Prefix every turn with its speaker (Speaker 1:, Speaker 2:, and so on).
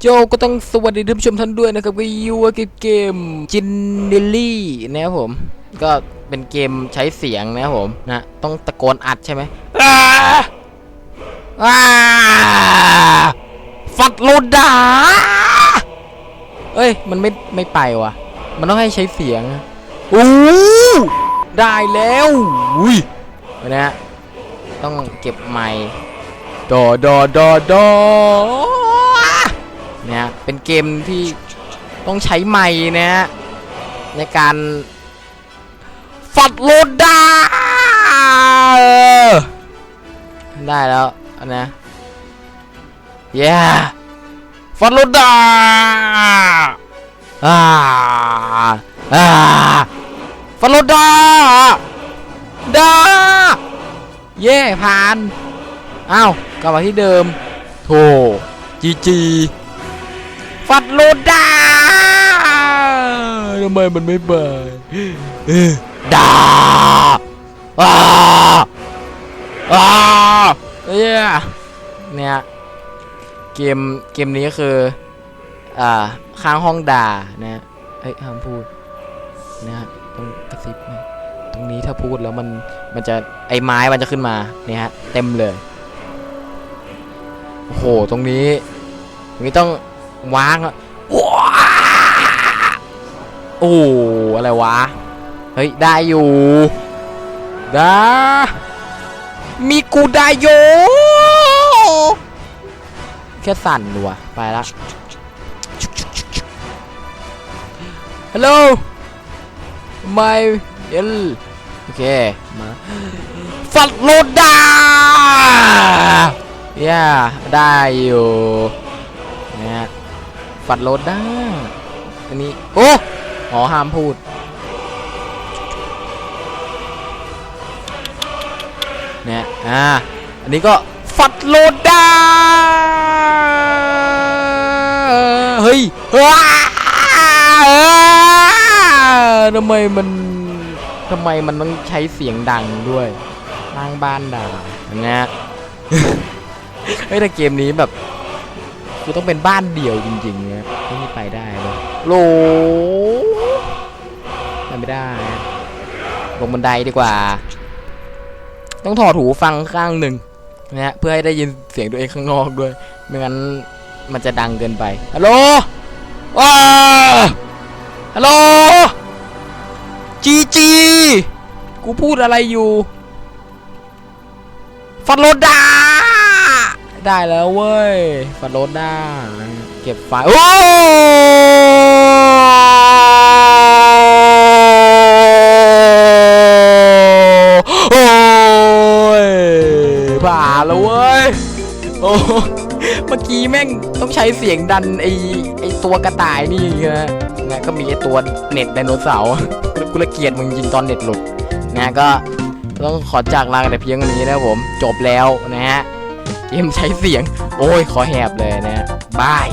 Speaker 1: โจก็ต้องสวัสดีท่านผู้ชมท่านด้วยนะครับก็ยูว่าเกมจินเนลลี่นะครับผม ก็เป็นเกมใช้เสียงนะครับผมนะต้องตะโกนอัดใช่ไหมอ้าอ้าฟัดโลดาเอ้ย มันไม่ไม่ไปว่ะ มันต้องให้ใช้เสียงอู้ได้แล้วอุ้ยนะต้องเก็บไมค์ดอดอดอดอ เนี่ยเป็นเกมที่ต้องใช้ไม้นะฮะในการฟัดโลดาได้แล้วอันนะเย้ฟัดโลดาอ่าอ่าฟัดโลดาดาเย่ผ่านอ้าวกลับมาที่เดิมโธ่จีจี ฟัดโลดาทำไมมันไม่เปิดดาอาอาเนี่ยเนี่ยเกมเกมนี้คืออ่าค้างห้องด่านะเฮ้ยห้ามพูดนะฮะต้องกระซิบหน่อยตรงนี้ถ้าพูดแล้วมันมันจะไอไม้มันจะขึ้นมาเนี่ยฮะเต็มเลยโอ้โหตรงนี้ตรงนี้ต้อง ว้างอะว้าโอ้อะไรวะ เฮ้ย ได้อยู่ได้มีกูได้อยู่แค่สั่นดูอะไปละฮัลโหลไม่เอลโอเค มาฟัดโลดาย่าได้อยู่เนี่ย ฟัดโลดาอันนี้ โอ้อ๋อห้ามพูด เนี่ย อ่า อันนี้ก็ฟัดโลดาเฮ้ยว้าทำไมมันทำไมมันต้องใช้เสียงดังด้วยล่างบ้านด่าอย่างเงี้ยเฮ้ยแต่เกมนี้แบบ คือต้องเป็นบ้านเดี่ยวจริงๆเนี่ยไม่มีไปได้เลยโหลไปไม่ได้ ลงบันไดดีกว่า ต้องถอดหูฟังข้างหนึ่งนะฮะเพื่อให้ได้ยินเสียงตัวเองข้างนอกด้วย ไม่งั้นมันจะดังเกินไป ฮัลโหลว้าฮัลโหล จีจี กูพูดอะไรอยู่ ฟันโลดา ได้แล้วเว้ยฟันโลดาเก็บไฟโอ้โอ้ยผ่าแล้วเว้ยโอ้เมื่อกี้แม่งต้องใช้เสียงดันไอไอตัวกระต่ายนี่นะนะก็มีไอตัวเน็ตไดโนเสาร์กูละเกียดมึงจริงตอนเน็ตหลุดนะก็ต้องขอจากลากันแต่เพียงเท่านี้นะผมจบแล้วนะฮะ เกมใช้เสียง โอ้ย ขอแหบเลยนะฮะบาย